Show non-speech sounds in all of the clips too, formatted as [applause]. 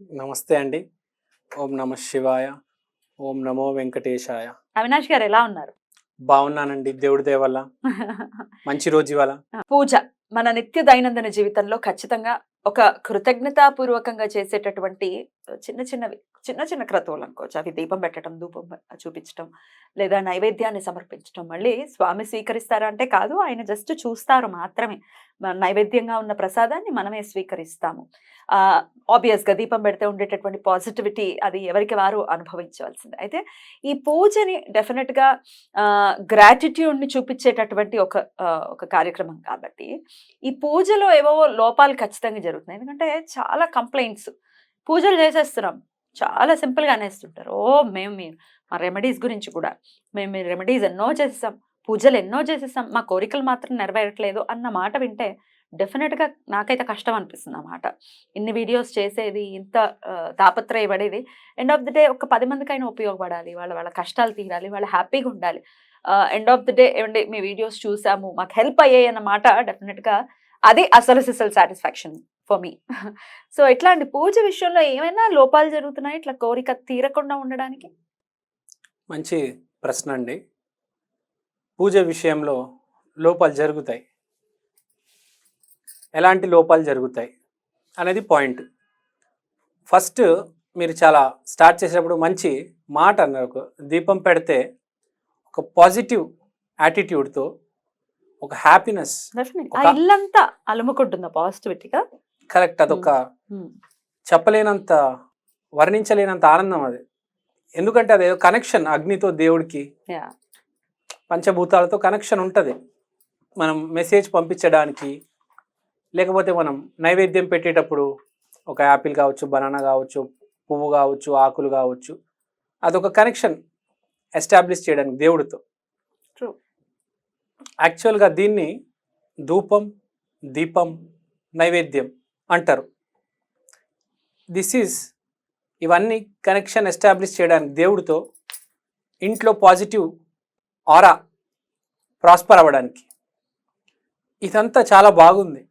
నమస్తే అండి. ఓం నమ శివాయ. ఓం నమో వెంకటేశాయ. అవినాష్ గారు ఎలా ఉన్నారు? బాగున్నానండి. దేవుడి దయ వల్ల. [laughs] మంచి రోజు ఇవాళ. పూజ మన నిత్య దైనందిన జీవితంలో ఖచ్చితంగా ఒక కృతజ్ఞతాపూర్వకంగా చేసేటటువంటి చిన్న చిన్నవి. చిన్న చిన్న క్రతువులు అనుకోవచ్చు. అవి దీపం పెట్టడం ధూపం చూపించడం లేదా నైవేద్యాన్ని సమర్పించడం. మళ్ళీ స్వామి స్వీకరిస్తారా అంటే కాదు. ఆయన జస్ట్ చూస్తారు మాత్రమే. నైవేద్యంగా ఉన్న ప్రసాదాన్ని మనమే స్వీకరిస్తాము. ఆబ్వియస్గా దీపం పెడితే ఉండేటటువంటి పాజిటివిటీ అది ఎవరికి వారు అనుభవించవలసింది. అయితే ఈ పూజని డెఫినెట్గా గ్రాటిట్యూడ్ని చూపించేటటువంటి ఒక ఒక కార్యక్రమం కాబట్టి ఈ పూజలో ఏవో లోపాలు ఖచ్చితంగా జరుగుతున్నాయి. ఎందుకంటే చాలా కంప్లైంట్స్ పూజలు చేసేస్తున్నాం. చాలా సింపుల్గా అనేస్తుంటారు. ఓ మేము మీ మా రెమెడీస్ గురించి కూడా. మేము మీ రెమెడీస్ ఎన్నో చేసేసాం. పూజలు ఎన్నో చేసేసాం. మా కోరికలు మాత్రం నెరవేరట్లేదు అన్న మాట వింటే డెఫినెట్గా నాకైతే కష్టం అనిపిస్తుంది అన్నమాట ఇన్ని వీడియోస్ చేసేది ఇంత తాపత్రయపడేది. ఎండ్ ఆఫ్ ది డే ఒక పది మందికైనా ఉపయోగపడాలి. వాళ్ళ వాళ్ళ కష్టాలు తీరాలి. వాళ్ళ హ్యాపీగా ఉండాలి. ఎండ్ ఆఫ్ ది డే ఏమండి మీ వీడియోస్ చూసాము. మాకు హెల్ప్ అయ్యాయి అన్నమాట డెఫినెట్గా అది అసలు సిసల్ సాటిస్ఫాక్షన్ ఫర్ మీ. సో ఇట్లాంటి పూజ విషయంలో ఏమైనా లోపాలు జరుగుతున్నాయి? ఇట్లా కోరిక తీరకుండా ఉండడానికి? మంచి ప్రశ్న అండి. పూజ విషయంలో లోపాలు జరుగుతాయి. ఎలాంటి లోపాలు జరుగుతాయి? అనేది పాయింట్. ఫస్ట్ మీరు చాలా స్టార్ట్ చేసేటప్పుడు మంచి మాట అన్నారు. దీపం పెడితే ఒక పాజిటివ్ యాటిట్యూడ్తో ఒక హ్యాపీనెస్ ఇల్లంతా అలుముకుంటుందా పాజిటివిటీగా కరెక్ట్ అదొక చెప్పలేనంత వర్ణించలేనంత ఆనందం అది. ఎందుకంటే అది కనెక్షన్ అగ్నితో దేవుడికి. పంచభూతాలతో కనెక్షన్ ఉంటుంది. మనం మెసేజ్ పంపించడానికి లేకపోతే మనం నైవేద్యం పెట్టేటప్పుడు ఒక యాపిల్ కావచ్చు బనానా కావచ్చు పువ్వు కావచ్చు ఆకులు కావచ్చు అదొక కనెక్షన్ ఎస్టాబ్లిష్ చేయడానికి దేవుడితో. యాక్చువల్గా దీన్ని ధూపం దీపం నైవేద్యం అంటారు. దిస్ ఈజ్ ఇవన్నీ కనెక్షన్ ఎస్టాబ్లిష్ చేయడానికి దేవుడితో ఇంట్లో పాజిటివ్ ఆరా ప్రాస్పర్ అవ్వడానికి. ఇదంతా చాలా బాగుంది.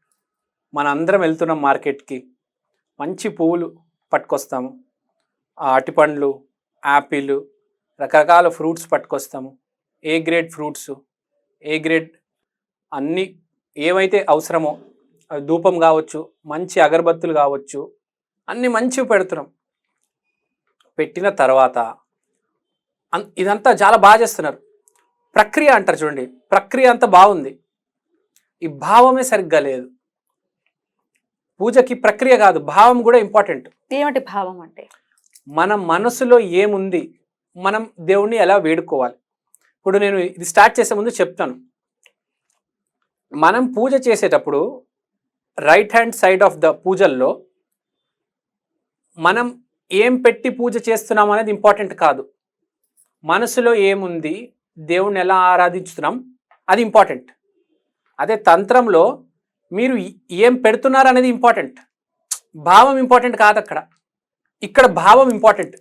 మన అందరం వెళ్తున్నాం మార్కెట్కి. మంచి పువ్వులు పట్టుకొస్తాము. అరటిపండ్లు అటిపండ్లు యాపిల్ రకరకాల fruits పట్టుకొస్తాము. A grade fruits A grade? అన్నీ ఏవైతే అవసరమో అవి ధూపం కావచ్చు మంచి అగరబత్తులు కావచ్చు అన్నీ మంచివి పెడుతున్నాం. పెట్టిన తర్వాత ఇదంతా చాలా బాగా చేస్తున్నారు. ప్రక్రియ అంటారు చూడండి ప్రక్రియ అంతా బాగుంది. ఈ భావమే సరిగ్గా లేదు. పూజకి ప్రక్రియ కాదు భావం కూడా ఇంపార్టెంట్. ఏమిటి భావం అంటే? మన మనసులో ఏముంది మనం దేవుణ్ణి ఎలా వేడుకోవాలి? ఇప్పుడు నేను ఇది స్టార్ట్ చేసే ముందు చెప్తాను. మనం పూజ చేసేటప్పుడు right hand side of the పూజల్లో మనం ఏం పెట్టి పూజ చేస్తున్నాం అనేది ఇంపార్టెంట్ కాదు. మనసులో ఏముంది దేవుణ్ణి ఎలా ఆరాధించుతున్నాం అది ఇంపార్టెంట్ అదే తంత్రంలో మీరు ఏం పెడుతున్నారు అనేది ఇంపార్టెంట్ భావం ఇంపార్టెంట్ కాదు అక్కడ ఇక్కడ భావం ఇంపార్టెంట్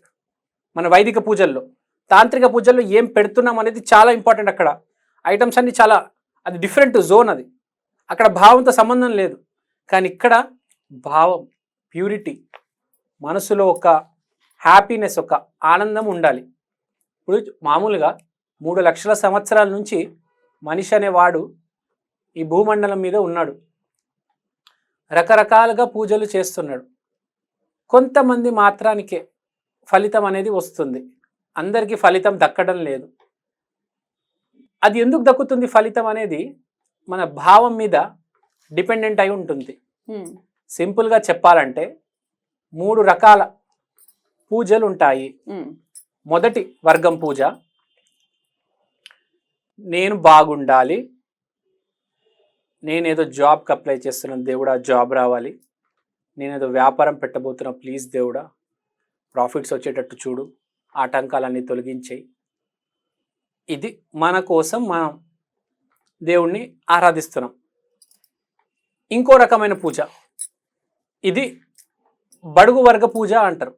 మన వైదిక పూజల్లో. తాంత్రిక పూజల్లో ఏం పెడుతున్నాం అనేది చాలా ఇంపార్టెంట్ అక్కడ. ఐటమ్స్ అన్ని చాలా అది డిఫరెంట్ జోన్ అది. అక్కడ భావంతో సంబంధం లేదు. కానీ ఇక్కడ భావం ప్యూరిటీ మనసులో ఒక హ్యాపీనెస్ ఒక ఆనందం ఉండాలి. ఇప్పుడు మామూలుగా మూడు లక్షల సంవత్సరాల నుంచి మనిషి అనేవాడు ఈ భూమండలం మీద ఉన్నాడు. రకరకాలుగా పూజలు చేస్తున్నాడు. కొంతమంది మాత్రానికే ఫలితం అనేది వస్తుంది. అందరికీ ఫలితం దక్కడం లేదు. అది ఎందుకు దక్కుతుంది ఫలితం అనేది మన భావం మీద డిపెండెంట్ అయి ఉంటుంది. సింపుల్గా చెప్పాలంటే మూడు రకాల పూజలు ఉంటాయి. మొదటి వర్గం పూజ. నేను బాగుండాలి. నేనేదో జాబ్కి అప్లై చేస్తున్నాను దేవుడా జాబ్ రావాలి. నేనేదో వ్యాపారం పెట్టబోతున్నా ప్లీజ్ దేవుడా. ప్రాఫిట్స్ వచ్చేటట్టు చూడు. ఆటంకాలన్నీ తొలగించేయి. ఇది మన కోసం మనం దేవుణ్ణి ఆరాధిస్తున్నాం. ఇంకో రకమైన పూజ. ఇది బడుగు వర్గ పూజ అంటారు.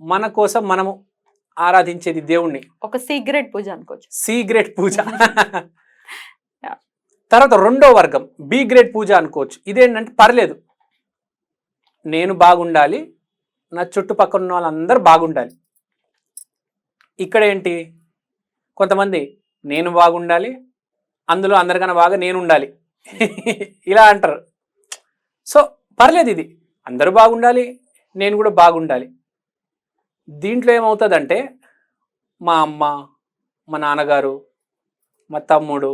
మన కోసం మనము ఆరాధించేది దేవుణ్ణి. ఒక సీక్రెట్ పూజ అనుకోవచ్చు. సి గ్రేడ్ పూజ. [laughs] తర్వాత రెండో వర్గం బి గ్రేడ్ పూజ అనుకోవచ్చు. ఇదేంటంటే పర్లేదు. నేను బాగుండాలి నా చుట్టుపక్కల ఉన్న వాళ్ళందరూ బాగుండాలి. ఇక్కడ ఏంటి? కొంతమంది నేను బాగుండాలి అందులో అందరికన్నా బాగా నేను ఉండాలి. ఇలా అంటారు. సో పర్లేదు ఇది. అందరూ బాగుండాలి నేను కూడా బాగుండాలి. దీంట్లో ఏమవుతుందంటే మా అమ్మ మా నాన్నగారు మా తమ్ముడు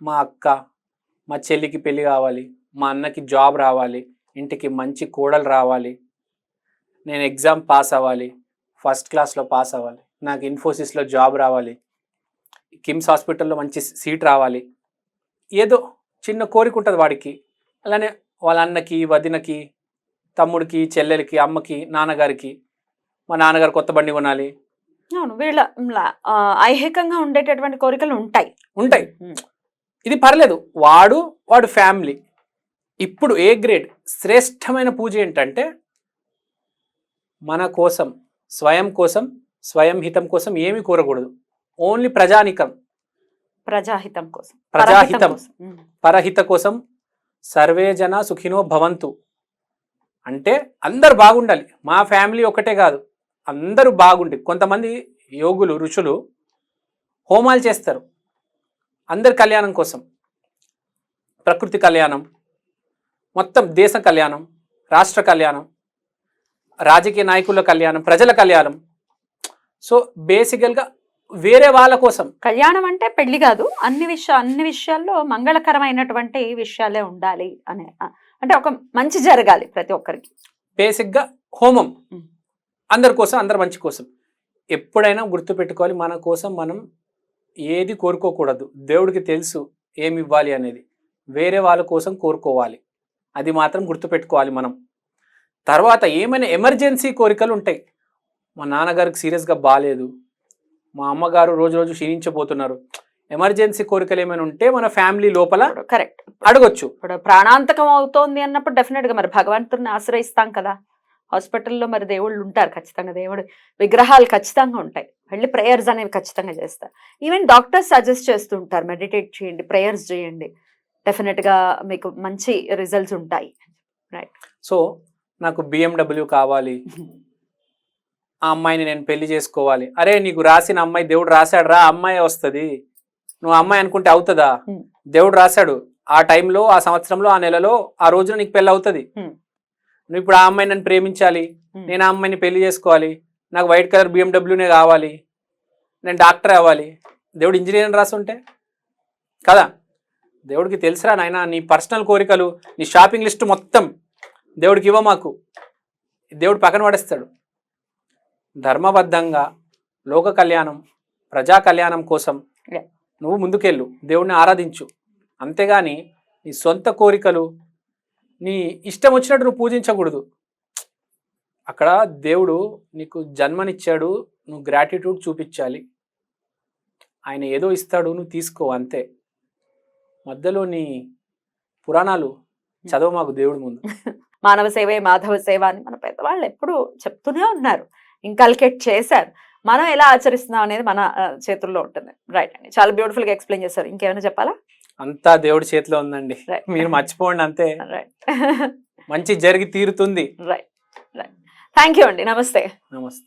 మా అక్క మా చెల్లికి పెళ్ళి కావాలి మా అన్నకి జాబ్ రావాలి ఇంటికి మంచి కోడలు రావాలి నేను ఎగ్జామ్ పాస్ అవ్వాలి ఫస్ట్ క్లాస్లో పాస్ అవ్వాలి. నాకు ఇన్ఫోసిస్లో జాబ్ రావాలి. కిమ్స్ హాస్పిటల్లో మంచి సీట్ రావాలి. ఏదో చిన్న కోరిక ఉంటుంది వాడికి. అలానే వాళ్ళ అన్నకి వదినకి తమ్ముడికి చెల్లెలకి అమ్మకి నాన్నగారికి. మా నాన్నగారు కొత్త బండి కొనాలి. అవును వీళ్ళ ఐహికంగా ఉండేటటువంటి కోరికలు ఉంటాయి. ఉంటాయి. ఇది పర్లేదు. వాడు వాడు ఫ్యామిలీ ఇప్పుడు ఏ గ్రేడ్ శ్రేష్టమైన పూజ ఏంటంటే మన కోసం స్వయం కోసం స్వయం హితం కోసం ఏమీ కోరకూడదు. ఓన్లీ ప్రజానికం ప్రజాహితం కోసం. ప్రజాహితం. పరహితం కోసం. ఉమ్. పరహిత కోసం సర్వే జన సుఖినో భవంతు. అంటే అందరు బాగుండాలి. మా ఫ్యామిలీ ఒకటే కాదు. అందరూ బాగుండి కొంతమంది యోగులు ఋషులు హోమాలు చేస్తారు. అందరి కళ్యాణం కోసం. ప్రకృతి కళ్యాణం మొత్తం దేశ కళ్యాణం రాష్ట్ర కళ్యాణం రాజకీయ నాయకుల కళ్యాణం ప్రజల కళ్యాణం సో బేసికల్గా వేరే వాళ్ళ కోసం. కళ్యాణం అంటే పెళ్ళి కాదు. అన్ని విషయ అన్ని విషయాల్లో మంగళకరమైనటువంటి విషయాలే ఉండాలి అనే అంటే ఒక మంచి జరగాలి ప్రతి ఒక్కరికి. బేసిక్గా హోమం. అందరి కోసం అందరి మంచి కోసం. ఎప్పుడైనా గుర్తుపెట్టుకోవాలి మన కోసం మనం ఏది కోరుకోకూడదు. దేవుడికి తెలుసు ఏమి ఇవ్వాలి అనేది. వేరే వాళ్ళ కోసం కోరుకోవాలి. అది మాత్రం గుర్తుపెట్టుకోవాలి మనం. తర్వాత ఏమైనా ఎమర్జెన్సీ కోరికలు ఉంటాయి. మా నాన్నగారికి సీరియస్గా బాగాలేదు మా అమ్మగారు రోజు రోజు క్షీణించబోతున్నారు. ఎమర్జెన్సీ కోరికలు ఏమైనా ఉంటే మన ఫ్యామిలీ లోపల కరెక్ట్. అడగొచ్చు. ఇప్పుడు ప్రాణాంతకం అవుతోంది అన్నప్పుడు డెఫినెట్గా మరి భగవంతుడిని ఆశ్రయిస్తాం కదా. హాస్పిటల్లో మరి దేవుళ్ళు ఉంటారు ఖచ్చితంగా. దేవుడు విగ్రహాలు ఖచ్చితంగా ఉంటాయి. వెళ్ళి ప్రేయర్స్ అనేవి ఖచ్చితంగా చేస్తారు ఈవెన్ డాక్టర్స్ సజెస్ట్ చేస్తూ ఉంటారు. మెడిటేట్ చేయండి ప్రేయర్స్ చేయండి. డెఫినెట్గా మీకు మంచి రిజల్ట్స్ ఉంటాయి. సో నాకు బిఎండబ్ల్యూ కావాలి. [laughs] ఆ అమ్మాయిని నేను పెళ్ళి చేసుకోవాలి. అరే నీకు రాసిన అమ్మాయి దేవుడు రాశాడు రా అమ్మాయి వస్తుంది. నువ్వు అమ్మాయి అనుకుంటే అవుతుందా. దేవుడు రాశాడు. ఆ టైంలో ఆ సంవత్సరంలో ఆ నెలలో ఆ రోజున నీకు పెళ్ళి అవుతుంది. నువ్వు ఇప్పుడు ఆ అమ్మాయిని నన్ను ప్రేమించాలి. నేను ఆ అమ్మాయిని పెళ్ళి చేసుకోవాలి. నాకు వైట్ కలర్ బిఎండబ్ల్యూనే కావాలి. నేను డాక్టర్ అవ్వాలి. దేవుడు ఇంజనీర్ రాసి ఉంటే కదా? దేవుడికి తెలుసురా నాయన నీ పర్సనల్ కోరికలు నీ షాపింగ్ లిస్ట్ మొత్తం దేవుడికి ఇవ్వ మాకు. దేవుడు పక్కన పడేస్తాడు. ధర్మబద్ధంగా లోక కళ్యాణం ప్రజా కళ్యాణం కోసం. నువ్వు ముందుకెళ్ళు దేవుడిని ఆరాధించు. అంతేగాని నీ సొంత కోరికలు నీ ఇష్టం వచ్చినట్టు నువ్వు పూజించకూడదు. అక్కడ దేవుడు నీకు జన్మనిచ్చాడు నువ్వు గ్రాటిట్యూడ్ చూపించాలి. ఆయన ఏదో ఇస్తాడు నువ్వు తీసుకో అంతే. మధ్యలో నీ పురాణాలు చదవ మాకు దేవుడి ముందు. [laughs] మానవ సేవే మాధవ సేవ అని మన పెద్దవాళ్ళు ఎప్పుడు చెప్తూనే ఉన్నారు. ఇంకల్కేట్ చేశారు. మనం ఎలా ఆచరిస్తున్నాం అనేది మన చేతుల్లో ఉంటుంది. రైట్ అండి. చాలా బ్యూటిఫుల్గా ఎక్స్ప్లెయిన్ చేశారు. ఇంకేమైనా చెప్పాలా? అంతా దేవుడి చేతిలో ఉందండి. [laughs] మీరు మర్చిపోండి అంతే. [laughs] రైట్ మంచి జరిగి తీరుతుంది. రైట్ రైట్ థ్యాంక్ యూ అండి. నమస్తే. నమస్తే.